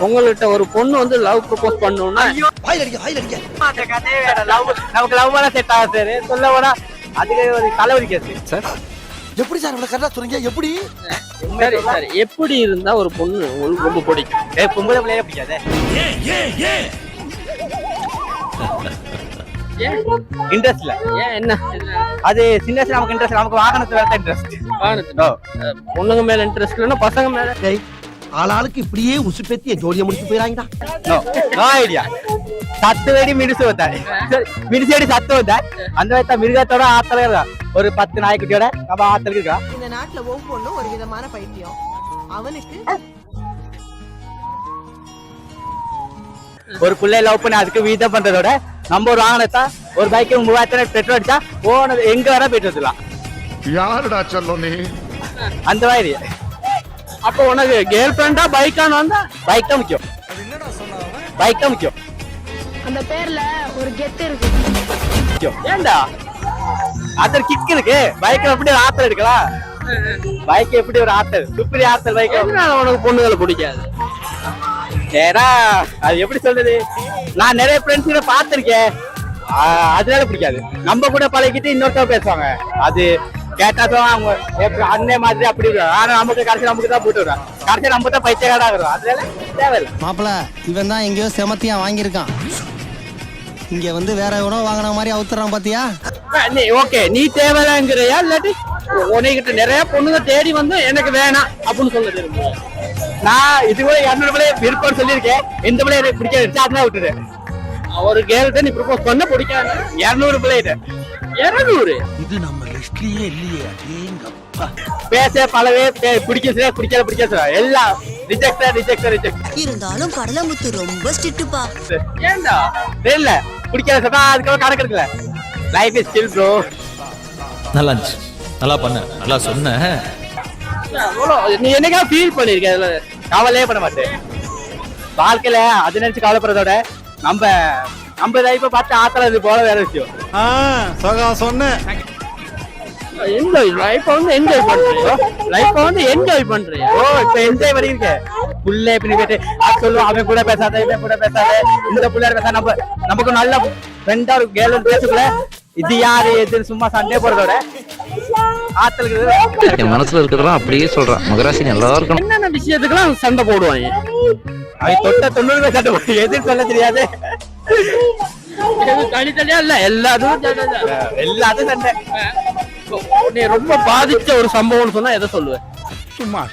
உங்கள்கிட்ட ஒரு பொண்ணு வந்து லவ் ப்ரப்போஸ் பண்ணணும்னா லவ் நமக்கு லவ் பண்ண செட் ஆகாது சார் சொல்ல போனா அதுக்கு ஒரு தலைவலி கேஸ் சார். எப்படி சார் இவ்வளவு கரெக்டா சொல்றீங்க எப்படி சரி சரி. எப்படி இருந்தா ஒரு பொண்ணு உங்களுக்கு ரொம்ப பிடிக்கும்? ஏ பொம்பளை பிள்ளையே பிடிக்காது? ஏன் இன்ட்ரெஸ்ட்ல ஏன் என்ன? அது சின்ன நமக்கு இன்ட்ரெஸ்ட் நமக்கு வாகனத்து வேற இன்ட்ரெஸ்ட் வானத்து. அஹ், பொண்ணுங்க மேல இன்ட்ரெஸ்ட் இல்லைன்னா பசங்க மேல ஆளாளுக்கு இப்படியே உசுப்பேத்தி என் ஜோடியை முடிச்சு போயிறாங்கடா. நோ நோ ஐடியா சத்து வெடி மிடிசு வந்தாரு. மிடிசு வெடி சத்து வந்தார் அந்த வயசா மிருகத்தோட ஆத்தல இருக்கா? ஒரு பத்து நாய்க்குட்டியோட நம்ம ஆத்தலுக்கு இருக்கா? இந்த நாட்டுல ஒவ்வொன்றும் ஒரு விதமான பைத்தியம். அவனுக்கு ஒரு பிள்ளை லவ் பண்ணி அதுக்கு வீதம் பண்றதோட நம்ம ஒரு வாகனத்தா ஒரு பைக்கு மூவாயிரத்தி பெட்ரோல் அடிச்சா போனது எங்க வர போயிட்டு வந்துடலாம். யாருடா சொல்லும் நீ அந்த மாதிரி. அப்போ உனக்கு கேர்ள் ஃப்ரெண்டா பைக்கான்னு வந்தா பைக் தான் முக்கியம். பைக் தான் முக்கியம். அந்த பேர்ல ஒரு கெத்து இருக்கு. முக்கியம். ஏண்டா? ஆத்தர் கிக் இருக்கு. பைக் எப்படி ஒரு ஆத்தல் எடுக்கலாம்? பைக் எப்படி ஒரு ஆத்தல் சுப்ரி ஆத்தல் பைக் உனக்கு பொண்ணுகளை பிடிக்காது? ஏன்னா அது எப்படி சொல்றது? நான் நிறைய ஃப்ரெண்ட்ஸ் கூட பார்த்திருக்கேன். அதனால பிடிக்காது. நம்ம கூட பழகிட்டு இன்னொருத்தவங்க பேசுவாங்க. அது கேட்டா சொல்லுவாங்க அவங்க அண்ணன் மாதிரி அப்படி. ஆனா நமக்கு கடைசி நமக்கு தான் போட்டு விடுறாங்க கடைசி நம்ம தான் பைத்தியக்காரா இருக்கிறோம் அதனால தேவையில்லை. மாப்பிள இவன் தான் எங்கேயோ செமத்தியா வாங்கியிருக்கான். இங்க வந்து வேற எவனோ வாங்கின மாதிரி அவுத்துறான் பாத்தியா? நீ ஓகே. நீ தேவையில்லைங்கிறியா? இல்லாட்டி உனக்கிட்ட நிறைய பொண்ணுங்க தேடி வந்து எனக்கு வேணாம் அப்படின்னு சொல்ல விரும்புறேன் நான் இது கூட இரநூறு பிள்ளை விருப்பம் சொல்லியிருக்கேன். எந்த பிள்ளை எனக்கு பிடிக்காது. அதனால விட்டுரு ஒரு கேர்ள்கிட்ட நீ ப்ரப்போஸ் பண்ண பிடிக்காது இரநூறு பிள்ளைகிட்ட இருநூறு? இது நம்ம லிஸ்ட்லயே இல்லையே. அடேங்கப்பா பேச பழவே பிடிக்க சொல்ல பிடிக்காத பிடிக்க சொல்ல எல்லாம் ரிஜெக்ட் ரிஜெக்ட் ரிஜெக்ட் இருந்தாலும் கடலமுத்து ரொம்ப ஸ்ட்ரிக்ட்டுப்பா. ஏண்டா? தெரியல. பிடிக்காத சொன்னா அதுக்கப்புறம் கணக்கு இருக்குல்ல லைஃப் இஸ் ஸ்டில் ப்ரோ நல்லா இருந்துச்சு. நல்லா பண்ண. நல்லா சொன்ன. நீ என்னைக்கா ஃபீல் பண்ணிருக்க? கவலையே பண்ண மாட்டேன். வாழ்க்கையில அது நினைச்சு கவலைப்படுறதோட நம்ம நம்ம லைஃப்பை பார்த்து ஆத்தறது போல வேற விஷயம். என்ஜாய் லைஃப் வந்து என்ஜாய் பண்றியோ? லைஃப் வந்து என்ஜாய் பண்றியா? ஓ இப்ப என்ஜாய் பண்ணிருக்கேன் புள்ள இப்படி போயிட்டு அது சொல்லுவோம் அவன் கூட பேசாத இவன் கூட பேசாத இந்த புள்ளையார் பேச நம்ம நமக்கு நல்ல ஃப்ரெண்டா ஒரு கேர்ள் பேசக்குள்ள. இது யாரு எதுன்னு சும்மா சண்டே போறதோட ஆத்தலுக்கு என் மனசுல இருக்கிறதெல்லாம் அப்படியே சொல்றான். மகராசி நல்லா இருக்கணும் என்னென்ன விஷயத்துக்கெல்லாம் சண்டை போடுவாங்க? அவன் தொட்ட தொண்ணூறு போடுவான். எதுன்னு சொல்ல தெரியாது. தனித்தனியா இல்ல? எல்லாத்துக்கும். எல்லாத்தையும் சண்டை. நீ ரொம்ப பாதிச்ச ஒரு சம்பவம்னு சொன்னா எதை சொல்லுவேன் சுமார்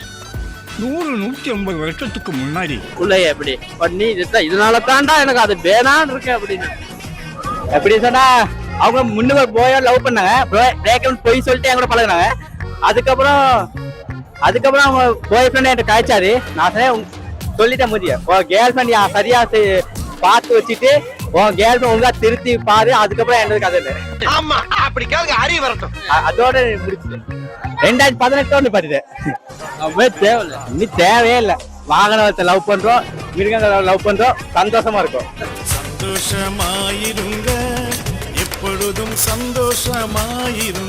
நூறு நூத்தி ஐம்பது வருஷத்துக்கு முன்னாடி. பிள்ளைய எப்படி பண்ணி இதுதான் இதனால தாண்டா எனக்கு அது வேணான்னு இருக்கு அப்படின்னு. எப்படி சொன்னா அவங்க முன்னுக்கு போய் லவ் பண்ணாங்க. பிரேக்கப் போய் சொல்லிட்டு என் கூட பழகுனாங்க. அதுக்கப்புறம் அதுக்கப்புறம் அவங்க பாய் ஃப்ரெண்ட் என்கிட்ட காய்ச்சாரு நான் சொன்னேன் சொல்லிட்டேன் முதிய. உன் கேர்ள் ஃப்ரெண்ட் சரியா பார்த்து வச்சுட்டு உன் கேர்ள் ஃப்ரெண்ட் ஒழுங்கா திருத்தி பாரு அதுக்கப்புறம் என்னது கதை இல்லை ஆமா அப்படி கேளுங்க அறிவு வரட்டும். அதோட முடிச்சு ரெண்டாயிரத்தி பதினெட்டோடு பாட்டுது அவே தேவையில்ல. இனி தேவையே இல்லை. வாகனத்தை லவ் பண்றோம் மிருகங்களை லவ் பண்றோம் சந்தோஷமா இருக்கும். சந்தோஷமாயிருங்க எப்பொழுதும் சந்தோஷமாயிருங்க.